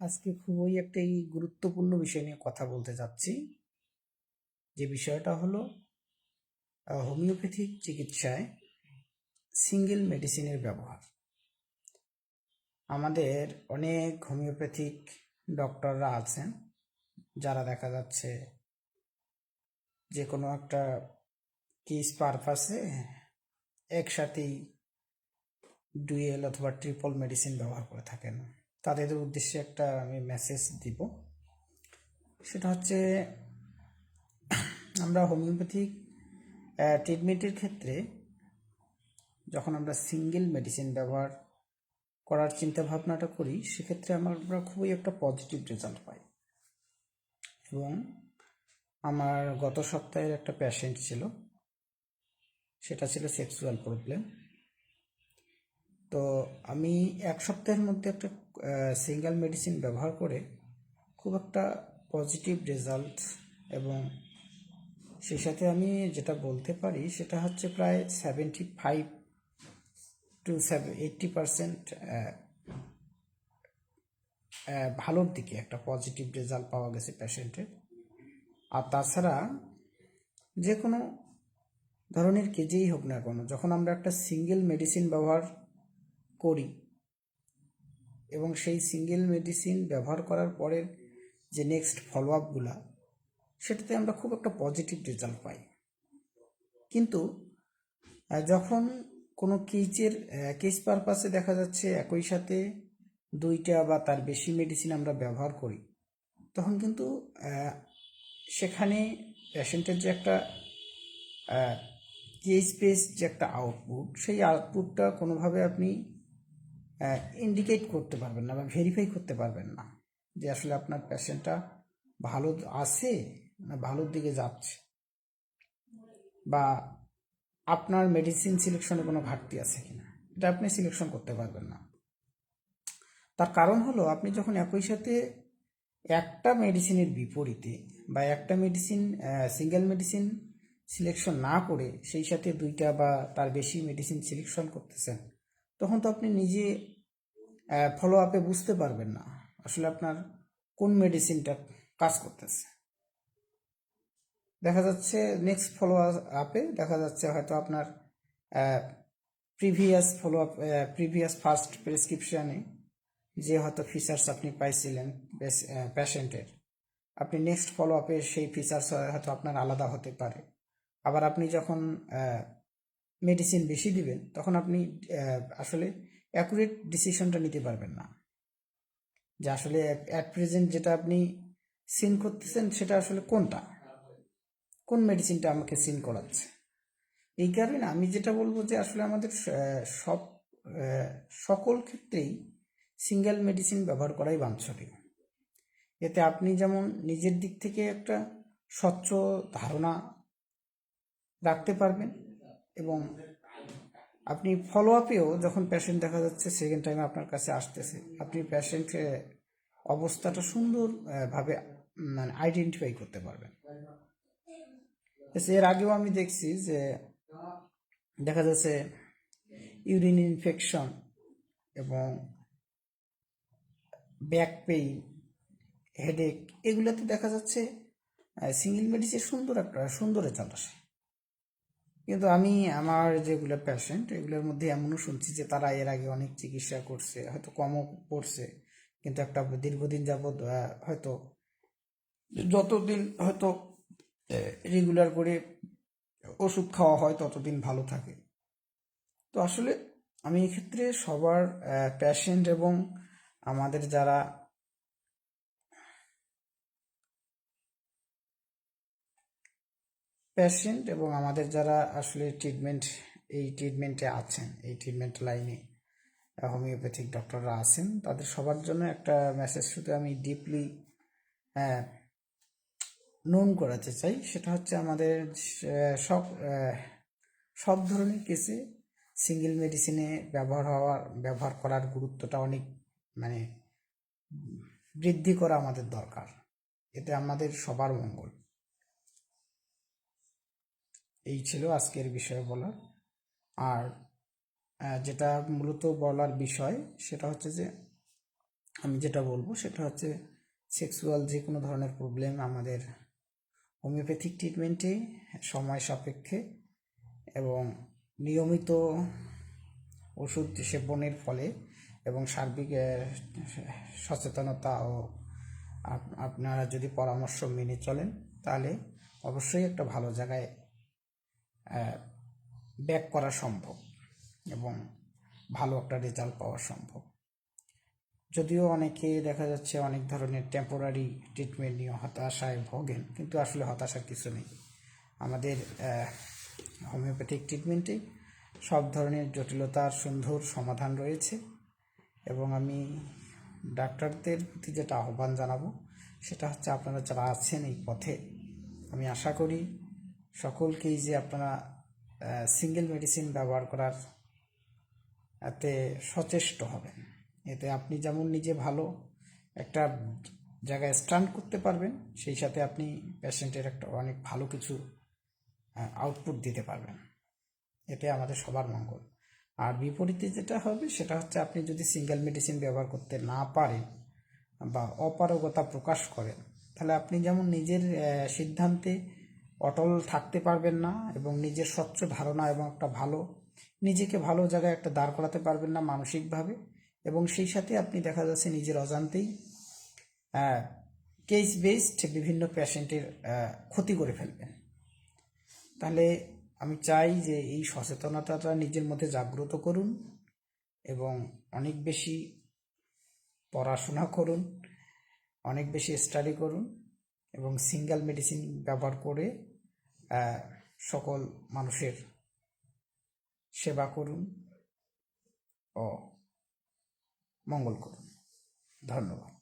আজকে খুবই একটি গুরুত্বপূর্ণ বিষয় নিয়ে কথা বলতে যাচ্ছি। যে বিষয়টা হলো হোমিওপ্যাথিক চিকিৎসায় সিঙ্গেল মেডিসিনের ব্যবহার। আমাদের অনেক হোমিওপ্যাথিক ডক্টররা আছেন, যারা দেখা যাচ্ছে যে কোনো একটা কেস পারপাসে একসাথেই ডুয়েল অথবা ট্রিপল মেডিসিন ব্যবহার করে থাকেন। তাদের উদ্দেশ্যে একটা আমি মেসেজ দিব। সেটা হচ্ছে, আমরা হোমিওপ্যাথিক ট্রিটমেন্টের ক্ষেত্রে যখন আমরা সিঙ্গেল মেডিসিন ব্যবহার করার চিন্তা ভাবনাটা করি, সেক্ষেত্রে আমরা খুবই একটা পজিটিভ রেজাল্ট পাই। এবং আমার গত সপ্তাহের একটা পেশেন্ট ছিল, সেটা ছিল সেক্সুয়াল প্রবলেম তো আমি এক সপ্তাহের মধ্যে একটা সিঙ্গেল মেডিসিন ব্যবহার করে খুব একটা পজিটিভ রেজাল্ট এবং সেই সাথে আমি যেটা বলতে পারি সেটা হচ্ছে প্রায় seventy five to eighty percent ভালোর দিকে একটা পজিটিভ রেজাল্ট পাওয়া গেছে পেশেন্টের আর তাছাড়া যে কোনো ধরনের কেজেই হোক না কেন, যখন আমরা একটা সিঙ্গেল মেডিসিন ব্যবহার করি এবং সেই সিঙ্গেল মেডিসিন ব্যবহার করার পরের যে নেক্সট ফলো আপগুলা সেটাতে আমরা খুব একটা পজিটিভ রেজাল্ট পাই। কিন্তু যখন কোনো কেজের কেস পারপাসে দেখা যাচ্ছে একই সাথে দুইটা বা তার বেশি মেডিসিন আমরা ব্যবহার করি, তখন কিন্তু সেখানে পেশেন্টের যে একটা কেস বেস যে একটা আউটপুট সেই আউটপুটটা কোনোভাবে আপনি ইন্ডিকেট করতে পারবেন না বা ভেরিফাই করতে পারবেন না যে আসলে আপনার পেশেন্টটা ভালো আছে না ভালোর দিকে যাচ্ছে। বা আপনার মেডিসিন সিলেকশনে কোনো ঘাটতি আছে কিনা, এটা আপনি সিলেকশন করতে পারবেন না। তার কারণ হলো, আপনি যখন একই সাথে একটা মেডিসিনের বিপরীতে বা একটা মেডিসিন সিঙ্গেল মেডিসিন সিলেকশন না করে সেই সাথে দুইটা বা তার বেশি মেডিসিন সিলেকশন করতেছেন তখন তো আপনি নিজে ফলো আপে বুঝতে পারবেন না। আসলে আপনার কোন মেডিসিনটা কাজ করতেছে। দেখা যাচ্ছে নেক্সট ফলো আপে দেখা যাচ্ছে হয়তো আপনার previous follow up previous first প্রেসক্রিপশানে যে হয়তো ফিচার্স আপনি পাইছিলেন পেশেন্টের আপনি নেক্সট ফলো আপে সেই ফিচার্স হয়তো আপনার আলাদা হতে পারে। আবার আপনি যখন মেডিসিন বেশি দিবেন, তখন আপনি আসলে অ্যাকুরেট ডিসিশনটা নিতে পারবেন না। যে আসলে অ্যাট প্রেজেন্ট যেটা আপনি সিন করতেছেন সেটা আসলে কোনটা? কোন মেডিসিনটা আমাকে সিন করাচ্ছে? এই কারণে আমি যেটা বলব যে আসলে আমাদের সব সকল ক্ষেত্রেই সিঙ্গেল মেডিসিন ব্যবহার করাই বাঞ্ছনীয়। এতে আপনি যেমন নিজের দিক থেকে একটা স্বচ্ছ ধারণা রাখতে পারবেন এবং আপনি ফলো আপেও যখন পেশেন্ট দেখা যাচ্ছে সেকেন্ড টাইম আপনার কাছে আসতেছে আপনি পেশেন্টের অবস্থাটা সুন্দর আহ, ভাবে মানে আইডেন্টিফাই করতে পারবেন। এর আগেও আমি দেখছি যে দেখা যাচ্ছে ইউরিন ইনফেকশন এবং ব্যাক পেইন হেডেক এগুলোতে দেখা যাচ্ছে সিঙ্গেল মেডিসিন সুন্দর একটা সুন্দর রেজাল্ট আসে। কিন্তু আমি আমার যেগুলো পেশেন্ট এগুলোর মধ্যে এমনও শুনছি যে তারা এর আগে অনেক চিকিৎসা করছে, হয়তো কমও করছে কিন্তু একটা দীর্ঘদিন যাবৎ হয়তো যতদিন হয়তো রেগুলার করে ওষুধ খাওয়া হয়, ততদিন ভালো থাকে। তো আসলে আমি এক্ষেত্রে সবার পেশেন্ট এবং আমাদের যারা পেশেন্ট এবং আমাদের যারা আসলে ট্রিটমেন্ট এই ট্রিটমেন্টে আছেন, এই ট্রিটমেন্ট লাইনে হোমিওপ্যাথিক ডক্টররা আছেন, তাদের সবার জন্য একটা মেসেজ শুধু আমি ডিপলি নোন করাতে চাই। সেটা হচ্ছে আমাদের সব সব ধরনের কেসে সিঙ্গেল মেডিসিনে ব্যবহার হওয়ার, ব্যবহার করার গুরুত্বটা অনেক মানে বৃদ্ধি করা আমাদের দরকার। এতে আমাদের সবার মঙ্গল। এই ছিল আজকের বিষয়ে বলার। আর যেটা মূলত বলার বিষয় সেটা হচ্ছে যে, আমি যেটা বলব সেটা হচ্ছে সেক্সুয়াল যে কোনো ধরনের প্রবলেম আমাদের হোমিওপ্যাথিক ট্রিটমেন্টে সময় সাপেক্ষে এবং নিয়মিত ওষুধ সেবনের ফলে এবং সার্বিক সচেতনতা ও আপ- আপনারা যদি পরামর্শ মেনে চলেন তাহলে অবশ্যই একটা ভালো জায়গায় ব্যাক করা সম্ভব এবং ভালো একটা রেজাল্ট পাওয়া সম্ভব। যদিও অনেকে দেখা যাচ্ছে অনেক ধরনের টেম্পোরারি ট্রিটমেন্ট নিয়ে হতাশায় ভোগেন, কিন্তু আসলে হতাশার কিছু নেই। আমাদের হোমিওপ্যাথিক ট্রিটমেন্টে সব ধরনের জটিলতার সুন্দর সমাধান রয়েছে এবং আমি ডাক্তারদের প্রতি যেটা আহ্বান জানাব সেটা হচ্ছে আপনারা যারা আছেন এই পথে, আমি আশা করি সকলকেই যে আপনারা সিঙ্গেল মেডিসিন ব্যবহার করার এতে সচেষ্ট হবেন। এতে আপনি যেমন নিজে ভালো একটা জায়গায় স্ট্যান্ড করতে পারবেন, সেই সাথে আপনি পেশেন্টের একটা অনেক ভালো কিছু আউটপুট দিতে পারবেন। এতে আমাদের সবার মঙ্গল। আর বিপরীতে যেটা হবে, সেটা হচ্ছে আপনি যদি সিঙ্গেল মেডিসিন ব্যবহার করতে না পারেন বা অপারগতা প্রকাশ করেন, তাহলে আপনি যেমন নিজের সিদ্ধান্তে অটল থাকতে পারবেন না এবং নিজের স্বচ্ছ ধারণা এবং একটা ভালো, নিজেকে ভালো জায়গায় একটা দাঁড় করাতে পারবেন না মানসিকভাবে এবং সেই সাথে আপনি দেখা যাচ্ছে নিজের অজান্তেই কেস বেসড বিভিন্ন পেশেন্টের ক্ষতি করে ফেলবেন। তাহলে আমি চাই যে এই সচেতনতাটা নিজের মধ্যে জাগ্রত করুন এবং অনেক বেশি পড়াশোনা করুন, অনেক বেশি স্টাডি করুন। এবং সিঙ্গেল মেডিসিন ব্যবহার করে সকল মানুষের সেবা করুন ও মঙ্গল করুন। ধন্যবাদ।